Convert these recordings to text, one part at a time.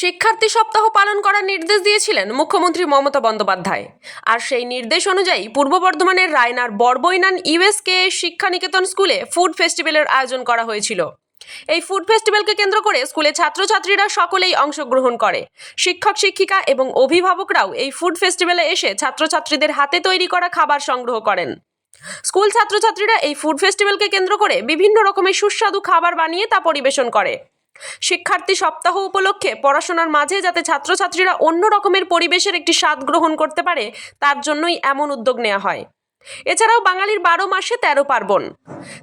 শিক্ষার্থী সপ্তাহ পালন করার নির্দেশ দিয়েছিলেন মুখ্যমন্ত্রী মমতা বন্দ্যোপাধ্যায়। আর সেই নির্দেশ অনুযায়ী পূর্ব বর্ধমানের রায়নার বড়বইনান ইউএসকে শিক্ষানিকেতন স্কুলে ফুড ফেস্টিভ্যালের আয়োজন করা হয়েছিল। এই ফুড ফেস্টিভ্যালকে কেন্দ্র করে স্কুলে ছাত্রছাত্রীরা সকলেই অংশগ্রহণ করে। শিক্ষক শিক্ষিকা এবং অভিভাবকরাও এই ফুড ফেস্টিভ্যালে এসে ছাত্রছাত্রীদের হাতে তৈরি করা খাবার সংগ্রহ করেন। স্কুল ছাত্রছাত্রীরা এই ফুড ফেস্টিভ্যালকে কেন্দ্র করে বিভিন্ন রকমের সুস্বাদু খাবার বানিয়ে তা পরিবেশন করে। শিক্ষার্থী সপ্তাহ উপলক্ষে পড়াশোনার মাঝে যাতে ছাত্রছাত্রীরা অন্য রকমের পরিবেশের একটি স্বাদ গ্রহণ করতে পারে, তার জন্যই এমন উদ্যোগ নেওয়া হয়। এছাড়াও বাঙালির বারো মাসে তেরো পার্বণ।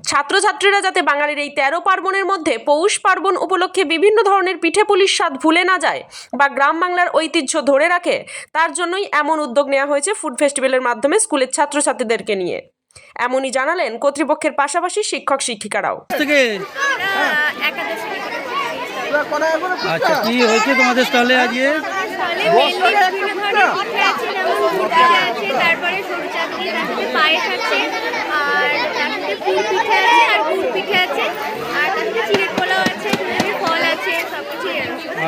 ছাত্রছাত্রীরা যাতে বাঙালির এই তেরো পার্বণের মধ্যে পৌষ পার্বণ উপলক্ষে বিভিন্ন ধরনের পিঠে পুলিশ স্বাদ ভুলে না যায় বা গ্রাম বাংলার ঐতিহ্য ধরে রাখে, তার জন্যই এমন উদ্যোগ নেওয়া হয়েছে ফুড ফেস্টিভ্যালের মাধ্যমে স্কুলের ছাত্রছাত্রীদেরকে নিয়ে। এমনই জানালেন কর্তৃপক্ষের পাশাপাশি শিক্ষক শিক্ষিকারাও আচ্ছা কি হয়েছে তোমাদের স্টলে আজকে?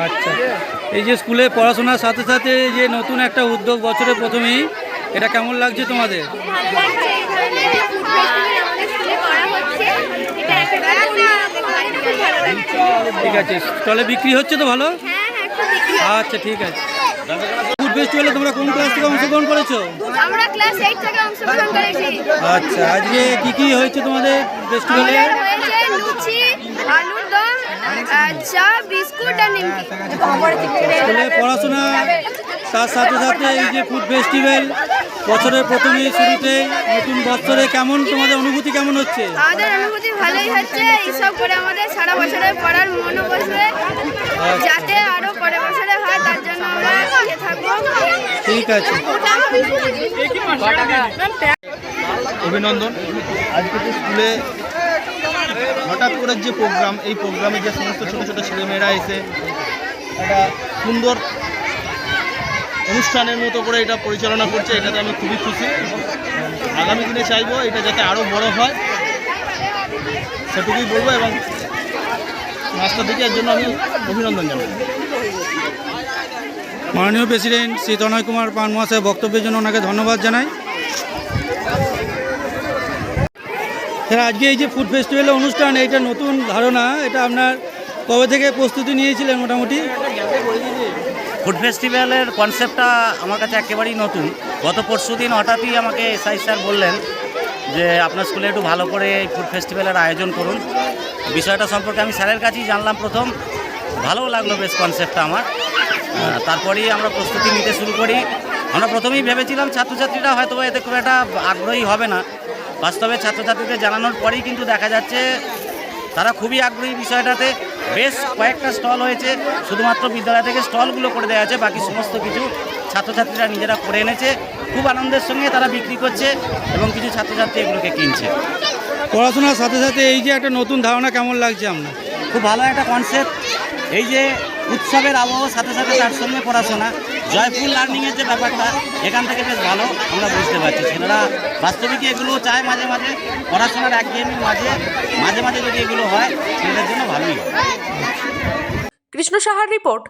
আচ্ছা এই যে স্কুলে পড়াশোনার সাথে সাথে যে নতুন একটা উদ্যোগ বছরের প্রথমেই, এটা কেমন লাগছে তোমাদের? করা হচ্ছে। ঠিক আছে। স্টলে বিক্রি হচ্ছে তো ভালো? আচ্ছা ঠিক আছে। ফুড ফেস্টিভ্যালে তোমরা কোন ক্লাস থেকে অংশগ্রহণ করেছ? আমরা ক্লাস এইট থেকে অংশগ্রহণ করেছি। আচ্ছা আজকে কি কি হয়েছে তোমাদের ফেস্টিভ্যালে লুচি আলুর দম চা বিস্কুট আর নিমকি। স্কুলে পড়াশোনা তার সাথে সাথে এই যে ফুড ফেস্টিভ্যাল বছরের প্রথমেই শুরুতে নতুন বছরে কেমন তোমাদের অনুভূতি কেমন হচ্ছে? আমাদের অনুভূতি ভালোই হচ্ছে এইসব করে আমাদের সারা বছরে পড়ার মনও বসবে যাতে আরও পরের বছরে হয় তার জন্য আমরা ইয়ে থাকব। ঠিক আছে। অভিনন্দন। আজকে তো স্কুলে হঠাৎ করে যে প্রোগ্রাম এই প্রোগ্রামে যে সমস্ত ছোটো ছোটো ছেলেমেয়েরা এসে একটা সুন্দর অনুষ্ঠানের মতো করে এটা পরিচালনা করছে, এটাতে আমি খুবই খুশি। আগামী দিনে চাইব এটা যাতে আরও বড় হয়। সেটুকুই বলব এবং মাস্টার দিকে এর জন্য আমি অভিনন্দন জানাই মাননীয় প্রেসিডেন্ট শ্রী তনয় কুমার পান মহাশয় বক্তব্যের জন্য ওনাকে ধন্যবাদ জানাই। স্যার আজকে এই যে ফুড ফেস্টিভ্যালের অনুষ্ঠান, এইটা নতুন ধারণা, এটা আপনার কবে থেকে প্রস্তুতি নিয়েছিলেন মোটামুটি? ফুড ফেস্টিভ্যালের কনসেপ্টটা আমার কাছে একেবারেই নতুন। গত পরশু দিন হঠাৎই আমাকে এসআই স্যার বললেন যে, আপনার স্কুলে একটু ভালো করে ফুড ফেস্টিভ্যালের আয়োজন করুন। বিষয়টা সম্পর্কে আমি স্যারের কাছেই জানলাম প্রথম। ভালো লাগল বেশ কনসেপ্টটা আমার। তারপরেই আমরা প্রস্তুতি নিতে শুরু করি। আমরা প্রথমেই ভেবেছিলাম ছাত্রছাত্রীরা হয়তো এতে খুব একটা আগ্রহী হবে না। বাস্তবে ছাত্রছাত্রীদের জানানোর পরেই কিন্তু দেখা যাচ্ছে, তারা খুবই আগ্রহী বিষয়টাতে। বেশ কয়েকটা স্টল হয়েছে শুধুমাত্র বিদ্যালয় থেকে স্টলগুলো করে দেওয়া আছে বাকি সমস্ত কিছু ছাত্রছাত্রীরা নিজেরা করে এনেছে। খুব আনন্দের সঙ্গে তারা বিক্রি করছে এবং কিছু ছাত্রছাত্রী এগুলোকে কিনছে। পড়াশোনার সাথে সাথে এই যে একটা নতুন ধারণা কেমন লাগছে আমরা খুব ভালো একটা কনসেপ্ট এই যে উৎসবের আবহাওয়ার সাথে সাথে তার সঙ্গে পড়াশোনা জয়ফুল লার্নিংয়ের যে ব্যাপারটা, এখান থেকে বেশ ভালো আমরা বুঝতে পারছি। ছেলেরা বাস্তবিকই এগুলো চায় মাঝে মাঝে, পড়াশোনার একঘেয়েমির মাঝে মাঝে মাঝে যদি এগুলো হয়, ছেলেদের জন্য ভালোই কৃষ্ণ সাহার রিপোর্ট।